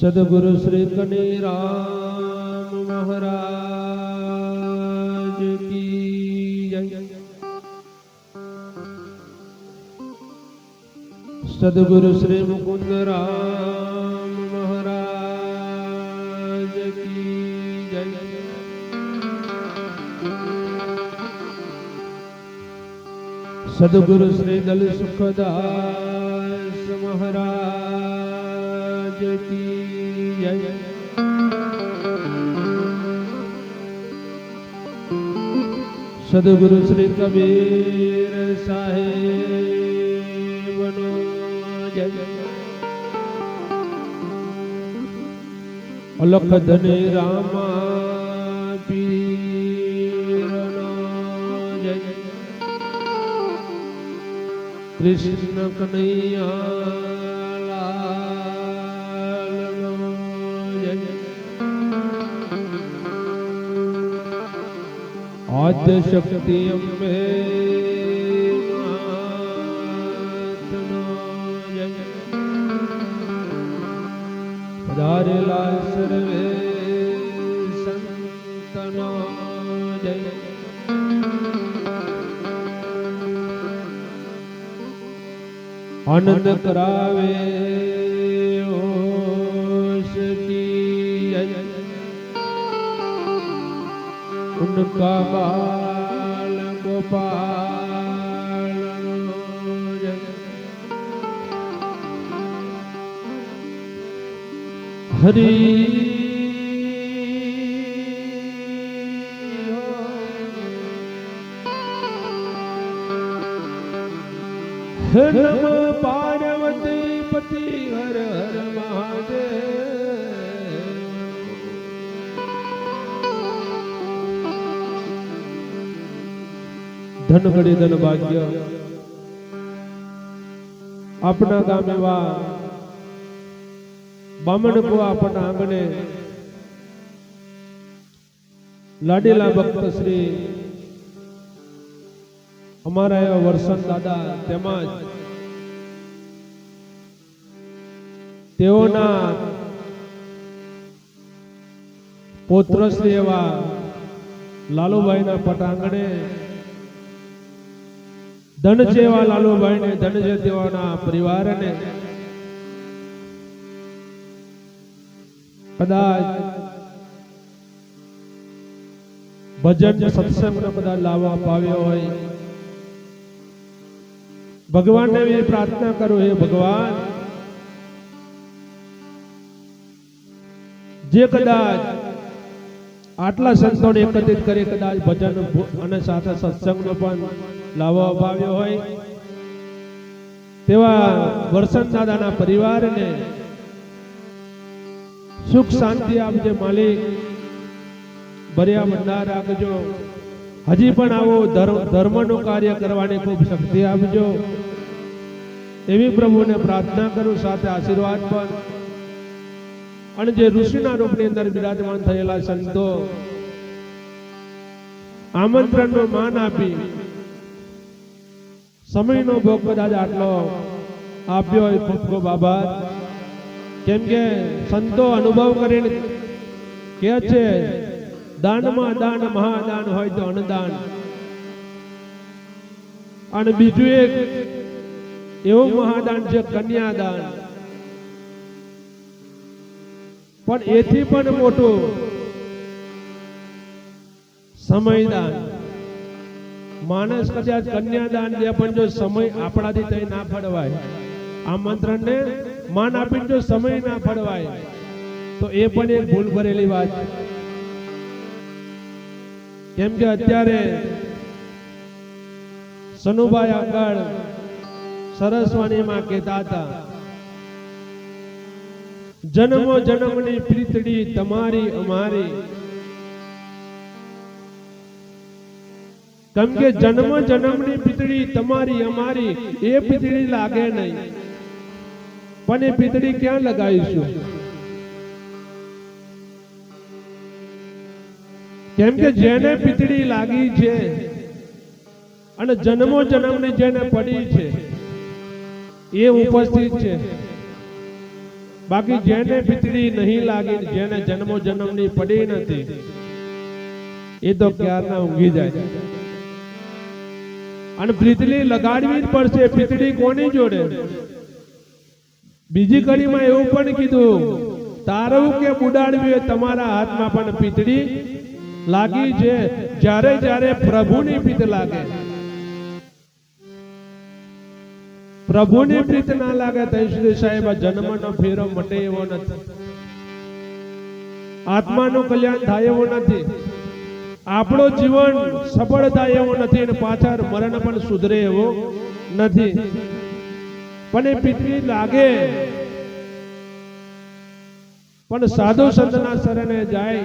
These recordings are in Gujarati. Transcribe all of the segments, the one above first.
સદગુરુ શ્રી કની રામ મહારાજ કી સદગુરુ શ્રી મુકુંદ રામ મહારાજ કી જય સદગુરુ શ્રી દલ સુખદાસ મહારાજ કી સદગુરુ શ્રી કબીર સાહેબનો જય અલખ ધને રામા પીરનો જય કૃષ્ણ કનૈયા માતનો જય પધારેલા સર્વે સંતનો જય આનંદ કરાવે उनका बाल गोपाल जय हरि हर ધન ઘડી ધન ભાગ્ય. આપણા ગામ એવા બામણ કો આપણા આંગણે લાડીલા ભક્ત શ્રી અમારા એવા વર્ષન દાદા તેમજ તેઓના પોત્ર શ્રી એવા લાલુભાઈના પટાંગણે ધન છે એવા લાલુભાઈને ધન છે તેવાના પરિવારને કદાચ ભજન સત્સંગનો કદાચ લાવવા પાવ્યો હોય ભગવાનને એવી પ્રાર્થના કરું હે ભગવાન જે કદાચ આટલા સંતોને એકત્રિત કરી કદાચ ભજન અને સાથે સત્સંગનો પણ લાવો અપાવ્યો હોય. તેવા વરસન દાદાના પરિવારને સુખ શાંતિ આપજે માલિક. ભર્યા ભંડાર રાખજો. હજી પણ આવો ધર્મનું કાર્ય કરવાની ખૂબ શક્તિ આપજો. એવી પ્રભુને પ્રાર્થના કરું, સાથે આશીર્વાદ પણ. અને જે ઋષિના રૂપની અંદર બિરાજમાન થયેલા સંતો, આમંત્રણનું માન આપી સમયનો ભોગ કદાચ આટલો આપ્યો હોય ખૂબ ખૂબ કેમ કે સંતો અનુભવ કરીને કે છે, દાનમાં દાન, મહાદાન હોય તો અન્નદાન. અને બીજું એક, એવું મહાદાન છે, કન્યાદાન. પણ એથી પણ મોટું સમયદાન. માણસ કદાચ કન્યાદાન દે, પણ જો સમય આપણાથી તઈ ના ફળવાય આમંત્રણને માન આપીને જો સમય ના ફળવાય, તો એ પણ એક ભૂલ ભરેલી વાત. કેમ કે અત્યારે સનુભાઈ આગળ સરસ્વતીમાં કહેતા હતા, જન્મો જન્મની પ્રીતડી તમારી અમારી કેમ કે જન્મ જન્મની પીતળી તમારી, અમારી, એ પીતળી લાગે નહીં. પણ એ પીતળી ક્યાં લગાવીશું? કેમ કે જેને પીતળી લાગી છે અને જન્મો જન્મની જેને પડી છે, એ ઉપસ્થિત છે. બાકી જેને પીતળી નહીં લાગી, જેને જન્મો જન્મની પડી નથી, એ તો ક્યારના ઊંઘી જાય. અને પિતળી લગાડવી જ પડશે. પિતળી કોની જોડે? બીજી કડીમાં એવું પણ કીધું, તારવું કે બુડાડવી તમારા હાથમાં, પણ પિતળી લાગી છે જ્યારે જ્યારે પ્રભુની પીત લાગે. પ્રભુની પ્રીત ના લાગે ત્યાં સુધી સાહેબ જન્મનો ફેરો મટે એવો નથી. આત્માનું કલ્યાણ થાય એવો નથી. આપણો જીવન સફળતા એવો નથી અને પાછળ મરણ પણ સુધરે એવો નથી. પણ એ પિતરી લાગે. પણ સાધુ સંતના શરણે જાય.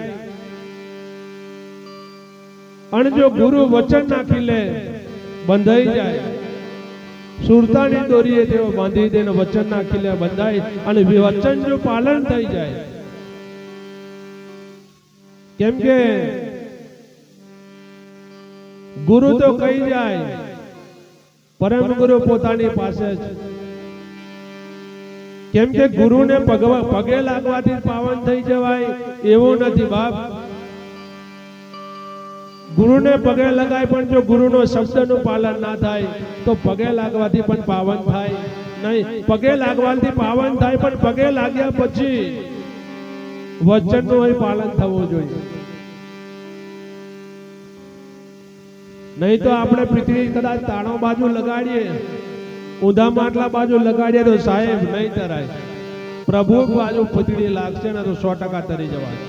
અને જો ગુરુ વચન નાખી લે, બંધાઈ જાય. સુરતાની દોરીએ તેઓ બાંધી દે વચન નાખી લે, બંધાય. અને વચન જો પાલન થઈ જાય. કેમ કે ગુરુ તો કહી જાય. પરમ ગુરુ પોતાની પાસે છે કેમ કે ગુરુને પગે લાગવાથી પાવન થઈ જવાય એવું નથી બાપ. ગુરુને પગે લગાય પણ જો ગુરુનો શબ્દનું પાલન ના થાય તો પગે લાગવાથી પણ પાવન થાય. નહીં પગે લાગવાથી પાવન થાય પણ પગે લાગ્યા પછી વચનનું પાલન થવું જોઈએ. નહીં તો આપણે પૃથ્વી કદાચ તાણો બાજુ લગાડીએ, ઊંધા માટલા બાજુ લગાડીએ તો સાહેબ નહીં તરાય. પ્રભુ બાજુ પૃથ્વી લાગશે ને તો સો ટકા તરી જવાય.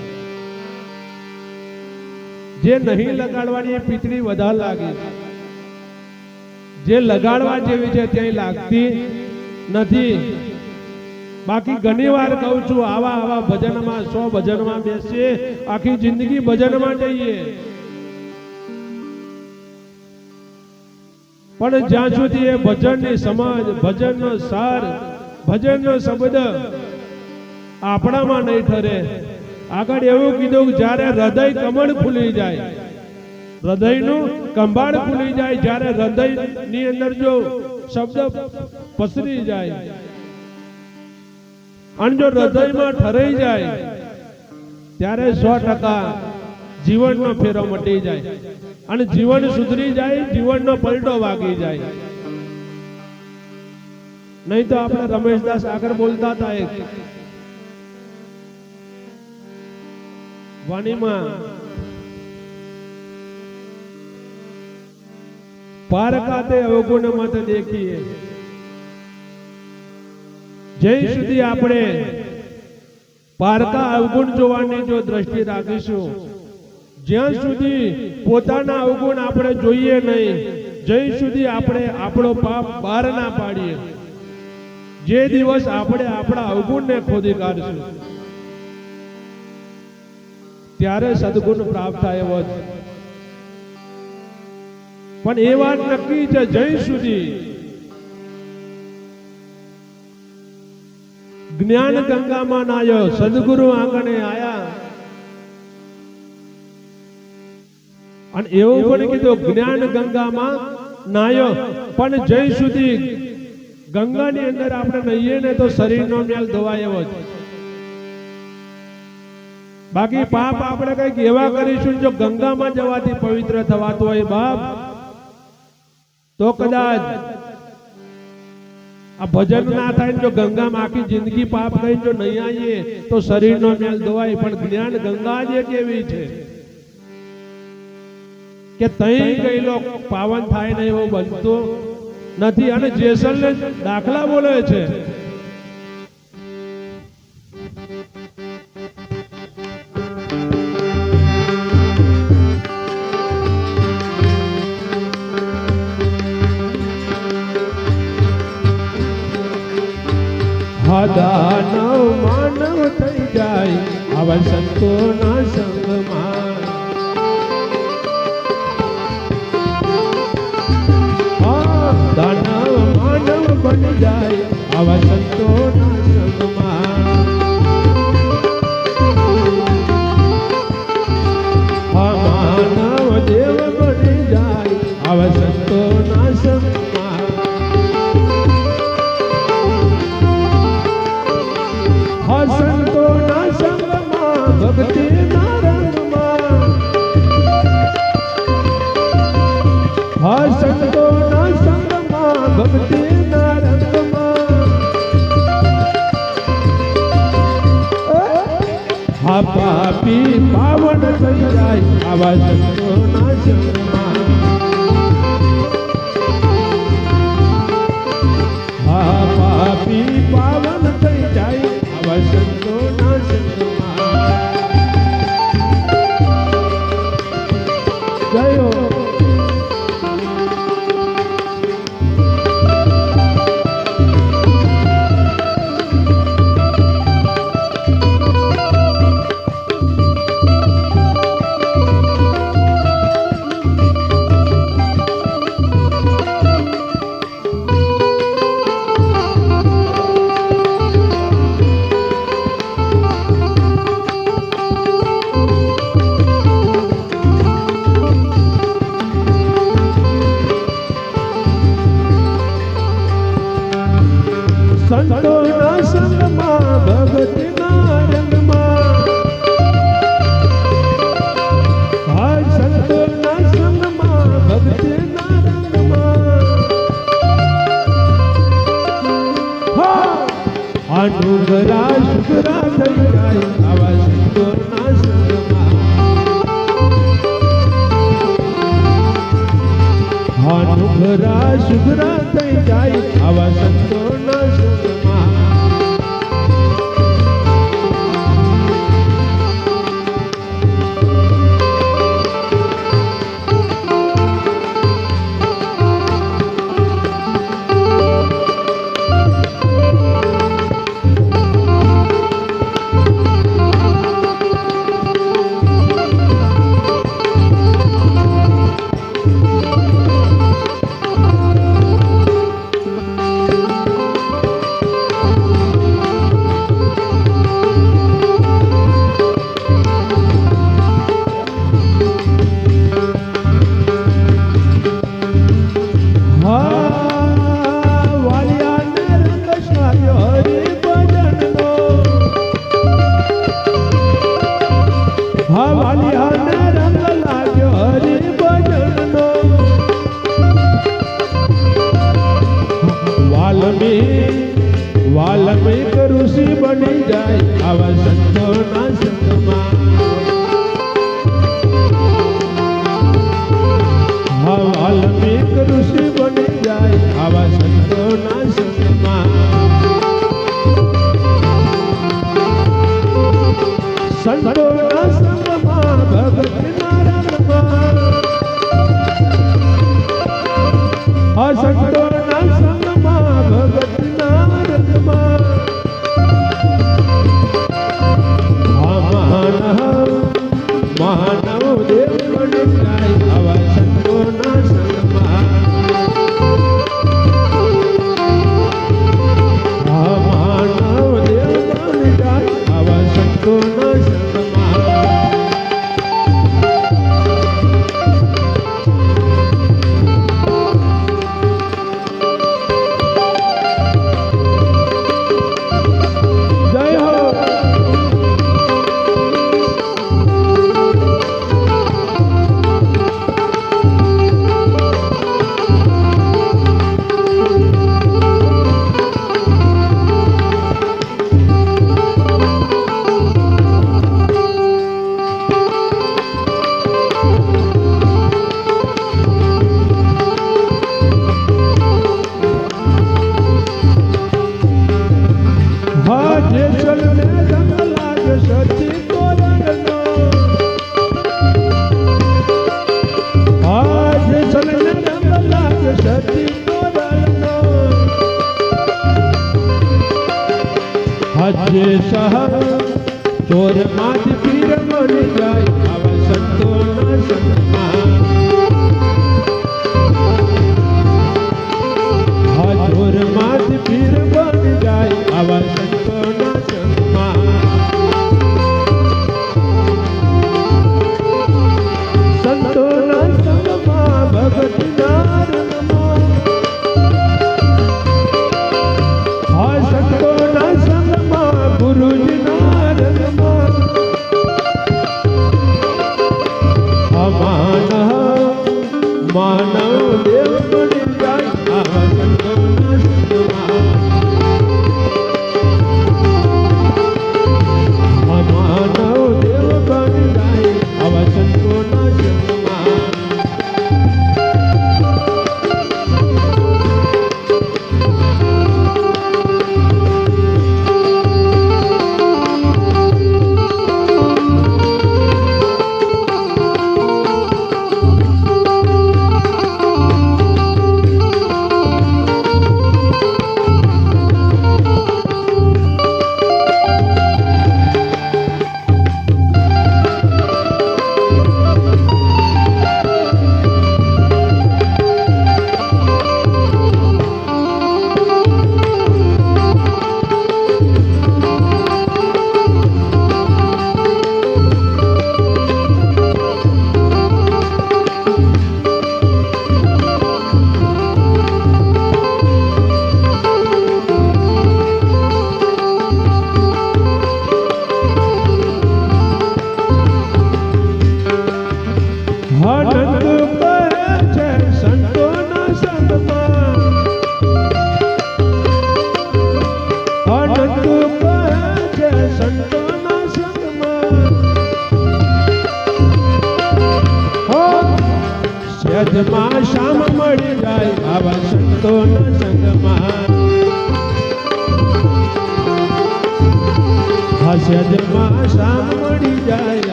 જે નહીં લગાડવાની એ પીતળી વધારે લાગે જે લગાડવા જેવી છે ત્યાં લાગતી નથી. બાકી ઘણી વાર કહું છું, આવા આવા ભજનમાં, સો ભજનમાં બેસીએ, આખી જિંદગી ભજનમાં જઈએ. પણ જ્યાં સુધી એ ભજનની સમાજ, ભજનનો સાર, ભજનનો શબ્દ આપણામાં નહીં ઠરે, આગળ એવું કીધું જ્યારે હૃદય કમળ ફૂલી જાય, હૃદયનું કંભાળ ફૂલી જાય, જ્યારે હૃદયની અંદર જો શબ્દ પસરી જાય, અને જો હૃદયમાં ઠરાઈ જાય, ત્યારે સો ટકા જીવનનો ફેરો મટી જાય. અને જીવન સુધરી જાય, જીવનનો પલટો વાગી જાય. નહીં તો આપણે રમેશદાસ આગળ બોલતા હતા એક. વાણીમાં પારકાતે અવગુણ મત દેખીએ. જય સુધી આપણે પારકા અવગુણ જોવાની જો દ્રષ્ટિ રાખીશું, જ્યાં સુધી પોતાના અવગુણ આપણે જોઈએ નહીં. જય સુધી આપણે આપણો પાપ બહાર ના પાડીએ, જે દિવસ આપણે આપણા અવગુણને ખોદી કાઢશું, ત્યારે સદગુણ પ્રાપ્ત થાય એવો છે પણ એ વાત નક્કી છે, જય સુધી જ્ઞાન ગંગામાં નાયો, સદગુરુ આંગણે આયા અને એવું પણ કીધું જ્ઞાન ગંગામાં નાયો પણ જય સુધી ગંગાની અંદર આપણે નહીએ ને તો શરીરનો મેલ ધોવાય એવો છે બાકી પાપ આપણે કંઈક એવા કરીશું જો ગંગામાં જવાથી પવિત્ર થવાતું હોય બાપ તો કદાચ આ ભજન ના થાય ને જો ગંગામાં આખી જિંદગી પાપ કરીને જો નહીં આવીએ તો શરીરનો મેલ ધોવાય. પણ જ્ઞાન ગંગા જ એક એવી છે? કે તઈ ગયેલો પાવન થાય ને એવો બનતો નથી. અને જેસલને દાખલા બોલે છે. દાનવ માનવ થઈ જાય. આવા સંતોના સંગમાં માનવ બની જાય আবার સંતોના સંગમાં ભગતના રંગમાં. હાય સંતોના સંગમાં ભગતના રંગમાં. અનુગરા સુગરા થઈ જાય આવા સંતોના Hoje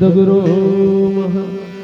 સદગુરુ